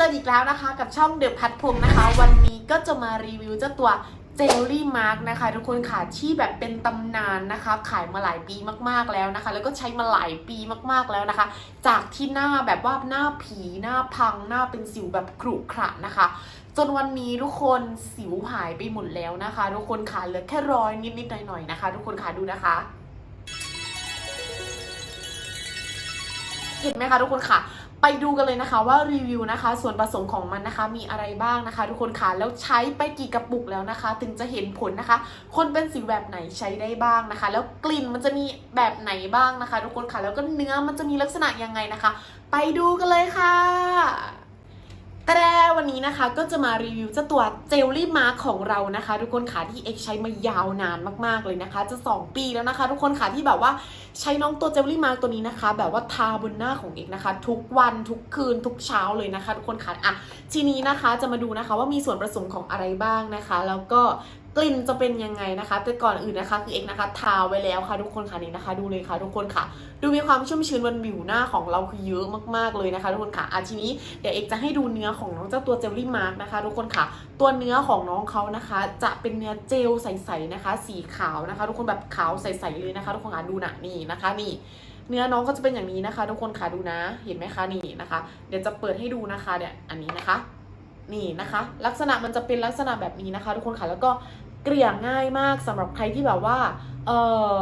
เจออีกแล้วนะคะกับช่องเดอะพัดพงนะคะ วันนี้ก็จะมารีวิวเจ้าตัวเจลลี่มาร์กนะคะ ทุกคนค่ะที่แบบเป็นตำนานนะคะ ขายมาหลายปีมากๆแล้วนะคะ แล้วก็ใช้มาหลายปีมากๆแล้วนะคะ จากที่หน้าแบบว่าหน้าผีหน้าพังหน้าเป็นสิวแบบขรุขระนะคะ จนวันนี้ทุกคนสิวหายไปหมดแล้วนะคะ ทุกคนค่ะเหลือแค่รอยนิดๆหน่อยๆนะคะ ทุกคนค่ะดูนะคะเห็นไหมคะทุกคนค่ะ ไปดูกันเลยนะคะว่ารีวิวนะคะ ส่วนผสมของมันนะคะมีอะไรบ้างนะคะ ทุกคนค่ะแล้วใช้ไปกี่กระปุกแล้วนะคะ ถึงจะเห็นผลนะคะ คนเป็นสิวแบบไหนใช้ได้บ้างนะคะ แล้วกลิ่นมันจะมีแบบไหนบ้างนะคะ ทุกคนค่ะแล้วก็เนื้อมันจะมีลักษณะยังไงนะคะ ไปดูกันเลยค่ะ แต่วันนี้นะคะก็จะมารีวิวเจ้าตัวเจลลี่มาร์คของเรานะคะ ทุกคนค่ะที่เอ็กใช้มายาวนานมากๆเลยนะคะ จะ 2 ปีแล้วนะคะ ทุกคนค่ะที่แบบว่าใช้น้องตัวเจลลี่มาร์คตัวนี้นะคะ แบบว่าทาบนหน้าของเอกนะคะ ทุกวันทุกคืนทุกเช้าเลยนะคะ ทุกคนค่ะอะทีนี้นะคะจะมาดูนะคะว่ามีส่วนผสมของอะไรบ้างนะคะ แล้วก็ กลิ่นจะเป็นยังไงนะคะ แต่ก่อนอื่นนะคะ คือเอกนะคะ ทาไว้แล้วค่ะทุกคนค่ะนี่นะคะ ดูเลยค่ะทุกคนค่ะ ดูมีความชุ่มชื้นบนผิวหน้าของเราคือเยอะมากๆเลยนะคะทุกคนค่ะอะทีนี้เดี๋ยวเอกจะให้ดูเนื้อของน้องเจ้าตัวเจลลี่มาร์กนะคะ ทุกคนค่ะ ตัวเนื้อของน้องเขานะคะ จะเป็นเนื้อเจลใสๆนะคะ สีขาวนะคะ ทุกคนแบบขาวใสๆเลยนะคะ ทุกคนค่ะดูหนะนี่นะคะนี่เนื้อน้องก็จะเป็นอย่างนี้นะคะ ทุกคนค่ะดูนะ เห็นไหมคะนี่นะคะ เดี๋ยวจะเปิดให้ดูนะคะเนี่ยอันนี้นะคะนี่นะคะ ลักษณะมันจะเป็นลักษณะแบบนี้นะคะ ทุกคนค่ะแล้วก็ กลี่ยง่ายมากสำหรับใครที่แบบว่าเออ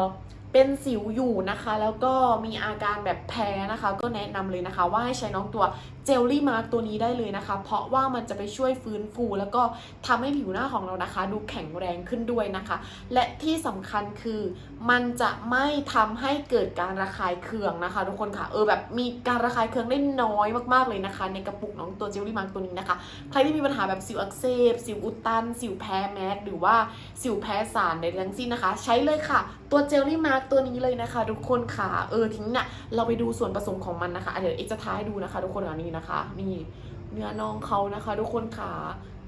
เป็นสิวอยู่นะคะ แล้วก็มีอาการแบบแพ้นะคะ ก็แนะนำเลยนะคะ ว่าให้ใช้น้องตัว เจลลี่มาร์กตัวนี้ได้เลยนะคะ เพราะว่ามันจะไปช่วยฟื้นฟู แล้วก็ทำให้ผิวหน้าของเรานะคะ ดูแข็งแรงขึ้นด้วยนะคะ และที่สำคัญคือมันจะไม่ทำให้เกิดการระคายเคืองนะคะ ทุกคนค่ะเออแบบมีการระคายเคืองได้น้อยมากๆเลยนะคะ ในกระปุกน้องตัวเจลลี่มาร์กตัวนี้นะคะ ใครที่มีปัญหาแบบสิวอักเสบสิวอุดตัน สิวแพ้แมสหรือว่าสิวแพ้สารใดทั้งสิ้นนะคะ ใช้เลยค่ะ ตัวเจลลี่มาร์กตัวนี้เลยนะคะ ทุกคนค่ะเออทิ้งเนี่ยเราไปดูส่วนผสมของมันนะคะเดี๋ยวเอ็กจะท้ายดูนะคะ ทุกคนอันนี้นะคะ นี่เนื้อน้องเขานะคะ ทุกคนค่ะ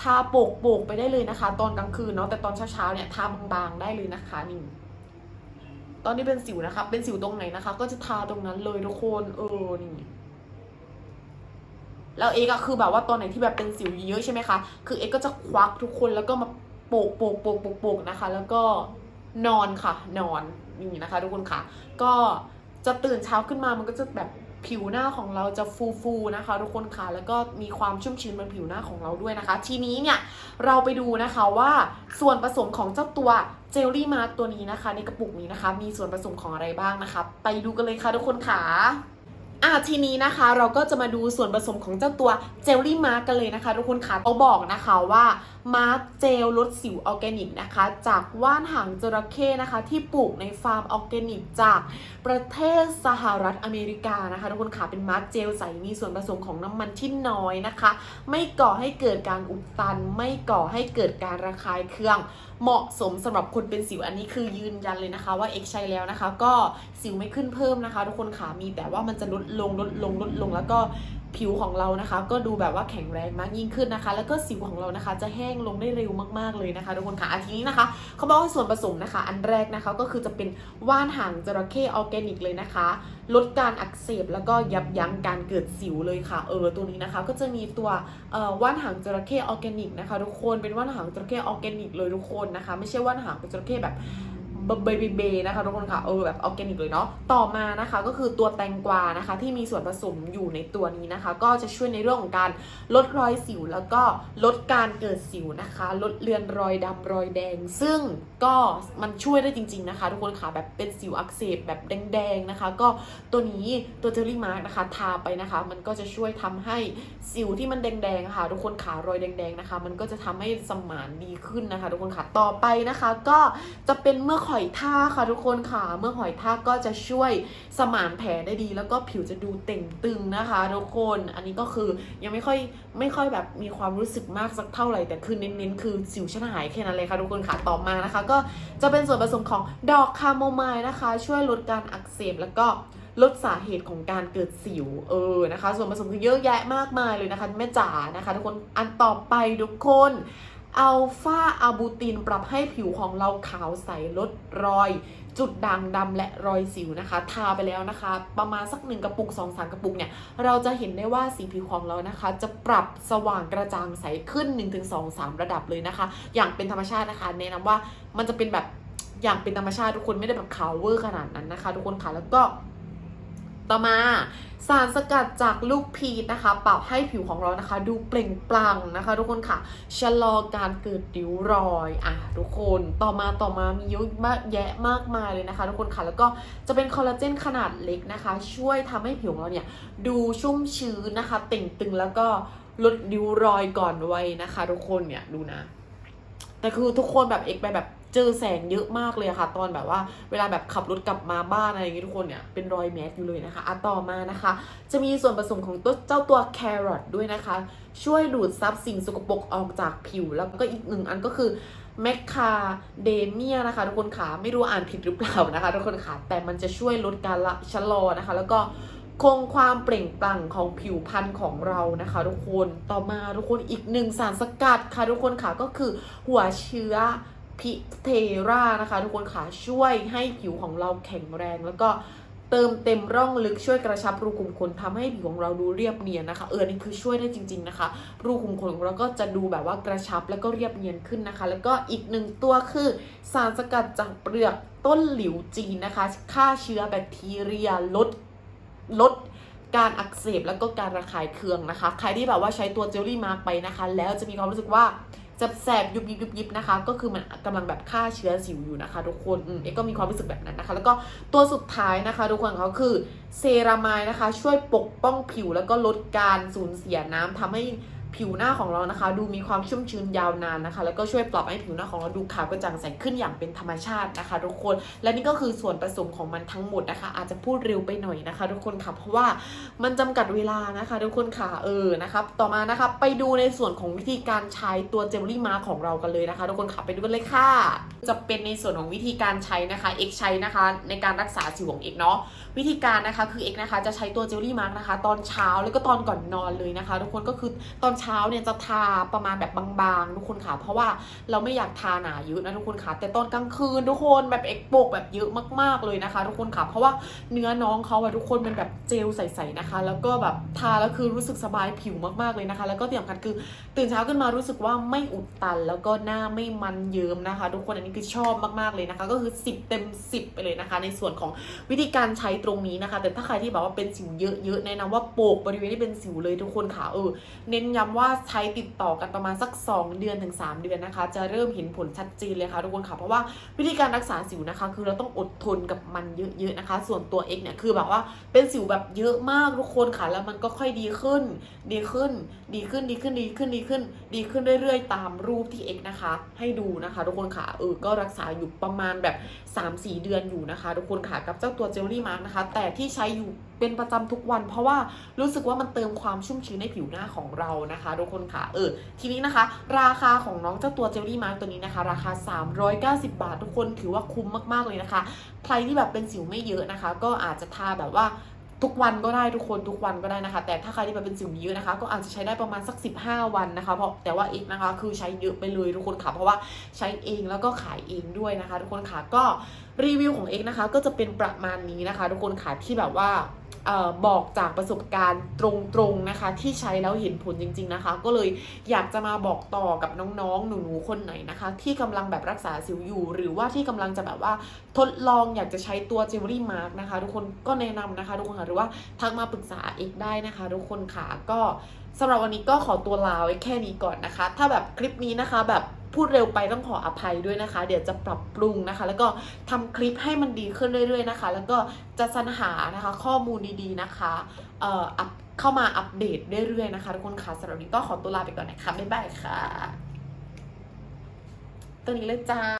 ทาโปกโปกๆไปได้เลยนะคะ ตอนกลางคืนเนาะแต่ตอนเช้าๆเนี่ยทาบางๆได้เลยนะคะนี่ตอนนี้เป็นสิวนะคะ เป็นสิวตรงไหนนะคะ ก็จะทาตรงนั้นเลยทุกคนเออนี่แล้วเอกอะคือแบบว่าตอนไหนที่แบบเป็นสิวเยอะใช่ไหมคะ คือเอกก็จะควักทุกคนแล้วก็มาโปะโปะโปะโปะโปะนะคะ แล้วก็นอนค่ะ นอนนี่นะคะ ทุกคนค่ะ ก็จะตื่นเช้าขึ้นมามันก็จะแบบ ผิวหน้าของเราจะฟูๆนะคะ ทุกคนค่ะแล้วก็มีความชุ่มชื้นบนผิวหน้าของเราด้วยนะคะ ทีนี้เนี่ยเราไปดูนะคะว่าส่วนผสมของเจ้าตัวเจลลี่มาตัวนี้นะคะ ในกระปุกนี้นะคะ มีส่วนผสมของอะไรบ้างนะคะ ไปดูกันเลยค่ะทุกคนค่ะ อะทีนี้นะคะเราก็จะมาดูส่วนผสมของเจ้าตัวเจลลี่มาร์กันเลยนะคะ ทุกคนค่ะเขาบอกนะคะว่ามาร์กเจลลดสิวออร์แกนิกนะคะ จากว่านหางจระเข้นะคะ ที่ปลูกในฟาร์มออร์แกนิกจากประเทศสหรัฐอเมริกานะคะ ทุกคนค่ะเป็นมาร์กเจลใสมีส่วนผสมของน้ำมันที่น้อยนะคะ ไม่ก่อให้เกิดการอุดตัน ไม่ก่อให้เกิดการระคายเคือง เหมาะสมสำหรับคนเป็นสิวอันนี้คือยืนยันเลยนะคะ ว่าเอ็กใช้แล้วนะคะ ก็สิวไม่ขึ้นเพิ่มนะคะ ทุกคนขามีแต่ว่ามันจะลดลงลดลงลดลงแล้วก็ ผิวของเรานะคะ ก็ดูแบบว่าแข็งแรงมากยิ่งขึ้นนะคะ แล้วก็สิวของเรานะคะ จะแห้งลงได้เร็วมากๆเลยนะคะทุกคนค่ะอันทีนี้นะคะเขาบอกว่าส่วนผสมนะคะ อันแรกนะคะก็คือจะเป็นว่านหางจระเข้ออร์แกนิกเลยนะคะ ลดการอักเสบแล้วก็ยับยั้งการเกิดสิวเลยค่ะ เออตัวนี้นะคะ ก็จะมีตัวว่านหางจระเข้ออร์แกนิกนะคะ ทุกคนเป็นว่านหางจระเข้ออร์แกนิกเลยทุกคนนะคะ ไม่ใช่ว่านหางจระเข้แบบ เบเบเบเบนะคะทุกคนค่ะเออแบบออร์แกนิกเลยเนาะต่อมานะคะก็คือตัวแตงกวานะคะ ที่มีส่วนผสมอยู่ในตัวนี้นะคะ ก็จะช่วยในเรื่องของการลดรอยสิว แล้วก็ลดการเกิดสิวนะคะ ลดเลือนรอยดำรอยแดง ซึ่งก็มันช่วยได้จริง ๆนะคะ ทุกคนค่ะแบบเป็นสิวอักเสบแบบแดงๆนะคะ ก็ตัวนี้ตัวเจลลี่มาร์กนะคะทาไปนะคะ มันก็จะช่วยทำให้สิวที่มันแดงๆค่ะ ทุกคนขารอยแดงๆนะคะ มันก็จะทำให้สมานดีขึ้นนะคะ ทุกคนค่ะต่อไปนะคะ ก็จะเป็นเมื่อหอยอยทากค่ะทุกคนค่ะ เมื่อหอยทากก็จะช่วยสมานแผลได้ดี แล้วก็ผิวจะดูเต่งตึงนะคะทุกคนอันนี้ก็คือยังไม่ค่อยไม่ค่อยแบบมีความรู้สึกมากสักเท่าไหร่แต่คือเน้นๆคือสิวฉันหายแค่นั้นเลยค่ะทุกคนค่ะต่อมานะคะ ก็จะเป็นส่วนผสมของดอกคาโมไมล์นะคะ ช่วยลดการอักเสบแล้วก็ลดสาเหตุของการเกิดสิวเออนะคะ ส่วนผสมคือเยอะแยะมากมายเลยนะคะแม่จ๋านะคะ ทุกคนอันต่อไปทุกคน อัลฟาอะบูตินปรับให้ผิวของเราขาวใสลดรอย จุดด่างดำและรอยสิวนะคะ ทาไปแล้วนะคะ ประมาณสักหนึ่งกระปุกสองสามกระปุกเนี่ย เราจะเห็นได้ว่าสีผิวของเรานะคะ จะปรับสว่างกระจ่างใสขึ้น 1-2-3 ระดับเลยนะคะ อย่างเป็นธรรมชาตินะคะ แนะนำว่ามันจะเป็นแบบอย่างเป็นธรรมชาติทุกคนไม่ได้แบบขาวเวอร์ขนาดนั้นนะคะ ทุกคนค่ะแล้วก็ ต่อมาสารสกัดจากลูกพีชนะคะปรับให้ผิวของเรานะคะ ดูเปล่งปลั่งนะคะ ทุกคนค่ะชะลอการเกิดริ้วรอยอะทุกคนต่อมาต่อมามีเยอะมากแยะมากมายเลยนะคะ ทุกคนค่ะแล้วก็จะเป็นคอลลาเจนขนาดเล็กนะคะ ช่วยทำให้ผิวของเราเนี่ยดูชุ่มชื้นนะคะเต่งตึงแล้วก็ลดริ้วรอยก่อนวัยนะคะ ทุกคนเนี่ยดูนะแต่คือทุกคนแบบเอกไปแบบ เจอแสงเยอะมากเลยอะค่ะ ตอนแบบว่าเวลาแบบขับรถกลับมาบ้านอะไรอย่างงี้ทุกคนเนี่ยเป็นรอยแมสอยู่เลยนะคะอะต่อมานะคะ จะมีส่วนผสมของตัวเจ้าตัวแครอทด้วยนะคะ ช่วยดูดซับสิ่งสกปรกออกจากผิว แล้วก็อีกหนึ่งอันก็คือแมคคาเดเมียนะคะ ทุกคนขาไม่รู้อ่านผิดหรือเปล่านะคะ ทุกคนขาแต่มันจะช่วยลดการละชะลอนะคะ แล้วก็คงความเปล่งปลั่งของผิวพรรณของเรานะคะ ทุกคนต่อมาทุกคนอีกหนึ่งสารสกัดค่ะทุกคนค่ะก็คือหัวเชื้อ พิเทรานะคะ ทุกคนค่ะช่วยให้ผิวของเราแข็งแรง แล้วก็เติมเต็มร่องลึกช่วยกระชับรูขุมขนทำให้ผิวของเราดูเรียบเนียนนะคะ เออนี่คือช่วยได้จริง ๆนะคะ รูขุมขนของเราก็จะดูแบบว่ากระชับแล้วก็เรียบเนียนขึ้นนะคะ แล้วก็อีกหนึ่งตัวคือสารสกัดจากเปลือกต้นหลิวจีนนะคะฆ่าเชื้อแบคทีเรียลดลดการอักเสบแล้วก็การระคายเคืองนะคะ ใครที่แบบว่าใช้ตัวเจลลี่มาร์กไปนะคะ แล้วจะมีความรู้สึกว่า จะแสบยุบยิบยุบยิบนะคะ ก็คือมันกำลังแบบฆ่าเชื้อสิวอยู่นะคะ ทุกคนเอ็กก็มีความรู้สึกแบบนั้นนะคะ แล้วก็ตัวสุดท้ายนะคะ ทุกคนเขาคือเซรามายนะคะ ช่วยปกป้องผิวแล้วก็ลดการสูญเสียน้ำทำให้ ผิวหน้าของเรานะคะ ดูมีความชุ่มชื้นยาวนานนะคะ แล้วก็ช่วยปรับให้ผิวหน้าของเราดูขาวกระจ่างใสขึ้นอย่างเป็นธรรมชาตินะคะ ทุกคน และนี่ก็คือส่วนผสมของมันทั้งหมดนะคะ อาจจะพูดเร็วไปหน่อยนะคะ ทุกคนค่ะเพราะว่ามันจำกัดเวลานะคะ ทุกคนค่ะเออนะครับต่อมานะคะไปดูในส่วนของวิธีการใช้ตัวเจลลี่มาของเรากันเลยนะคะ ทุกคนค่ะไปดูกันเลยค่ะ จะเป็นในส่วนของวิธีการใช้นะคะเอกใช้นะคะ ในการรักษาสิวของเอกเนาะวิธีการนะคะคือเอกนะคะจะใช้ตัวเจลลี่มาร์กนะคะ ตอนเช้าแล้วก็ตอนก่อนนอนเลยนะคะ ทุกคนก็คือตอนเช้าเนี่ยจะทาประมาณแบบบางๆ ทุกคนค่ะ เพราะว่าเราไม่อยากทาหนาเยอะนะทุกคนค่ะ แต่ตอนกลางคืนทุกคนแบบเอกโปกแบบเยอะมากๆเลยนะคะ ทุกคนค่ะ เพราะว่าเนื้อน้องเขาอะทุกคนเป็นแบบเจลใสๆนะคะ แล้วก็แบบทาแล้วคือรู้สึกสบายผิวมากๆเลยนะคะ แล้วก็ที่สำคัญคือตื่นเช้าขึ้นมารู้สึกว่าไม่อุดตัน แล้วก็หน้าไม่มันเยิ้มนะคะ ทุกคนอันนี้คือชอบมากๆเลยนะคะ ก็คือ 10 เต็ม 10 ไปเลยนะคะ ในส่วนของวิธีการใช้ตรงนี้นะคะ แต่ถ้าใครที่แบบว่าเป็นสิวเยอะๆแนะนำว่าโปกบริเวณที่เป็นสิวเลยทุกคนค่ะเออเน้นย้ำว่าใช้ติดต่อกันประมาณสัก 2 เดือนถึง 3 เดือนนะคะ จะเริ่มเห็นผลชัดเจนเลยค่ะทุกคนค่ะ เพราะว่าวิธีการรักษาสิวนะคะ คือเราต้องอดทนกับมันเยอะๆนะคะ ส่วนตัวเอกเนี่ยคือแบบว่าเป็นสิวแบบเยอะมากทุกคนค่ะ แล้วมันก็ค่อยดีขึ้น ดีขึ้น ดีขึ้น ดีขึ้น ดีขึ้น ดีขึ้น ดีขึ้นเรื่อยๆ ตามรูปที่เอกนะคะ ให้ดูนะคะ ทุกคนค่ะ เออ ก็รักษาอยู่ประมาณแบบ 3-4 เดือนอยู่นะคะทุกคนค่ะกับเจ้าตัวเจลลี่มาร์กนะคะ แต่ที่ใช้อยู่เป็นประจำทุกวัน เพราะว่ารู้สึกว่ามันเติมความชุ่มชื้นในผิวหน้าของเรานะคะทุกคนค่ะเออทีนี้นะคะ ราคาของน้องเจ้าตัวเจลลี่มาร์กตัวนี้นะคะ ราคา 390 บาท ทุกคนถือว่าคุ้มมากๆเลยนะคะ ใครที่แบบเป็นสิวไม่เยอะนะคะ ก็อาจจะทาแบบว่า ทุกวันก็ได้ทุกคนทุกวันก็ได้นะคะ แต่ถ้าใครที่แบบเป็นสิวเยอะนะคะ ก็อาจจะใช้ได้ประมาณสัก 15 วันนะคะ เพราะแต่ว่าเอกนะคะ คือใช้เยอะไปเลยทุกคนค่ะ เพราะว่าใช้เองแล้วก็ขายเองด้วยนะคะ ทุกคนค่ะก็รีวิวของเอกนะคะ ก็จะเป็นประมาณนี้นะคะ ทุกคนค่ะที่แบบว่า บอกจากประสบการณ์ตรงๆนะคะ ที่ใช้แล้วเห็นผลจริง ๆนะคะ ก็เลยอยากจะมาบอกต่อกับน้องๆ หนูๆ คนไหนนะคะ ที่กำลังแบบรักษาสิวอยู่ หรือว่าที่กำลังจะแบบว่าทดลองอยากจะใช้ตัวเจลลี่มาร์กนะคะ ทุกคนก็แนะนำนะคะ ทุกคนค่ะหรือว่าทักมาปรึกษาเอกได้นะคะ ทุกคนค่ะก็สำหรับวันนี้ก็ขอตัวลาไว้แค่นี้ก่อนนะคะ ถ้าแบบคลิปนี้นะคะแบบ พูดเร็วไปต้องขออภัยด้วยนะคะ เดี๋ยวจะปรับปรุงนะคะ แล้วก็ทำคลิปให้มันดีขึ้นเรื่อย ๆนะคะ แล้วก็จะสรรหานะคะข้อมูลดีๆนะคะเอ่ออัพเข้ามาอัปเดตเรื่อยๆนะคะทุกคนค่ะสำหรับวันนี้ก็ขอตัวลาไปก่อนนะคะบ๊ายบายค่ะตัวนี้เลยจ้า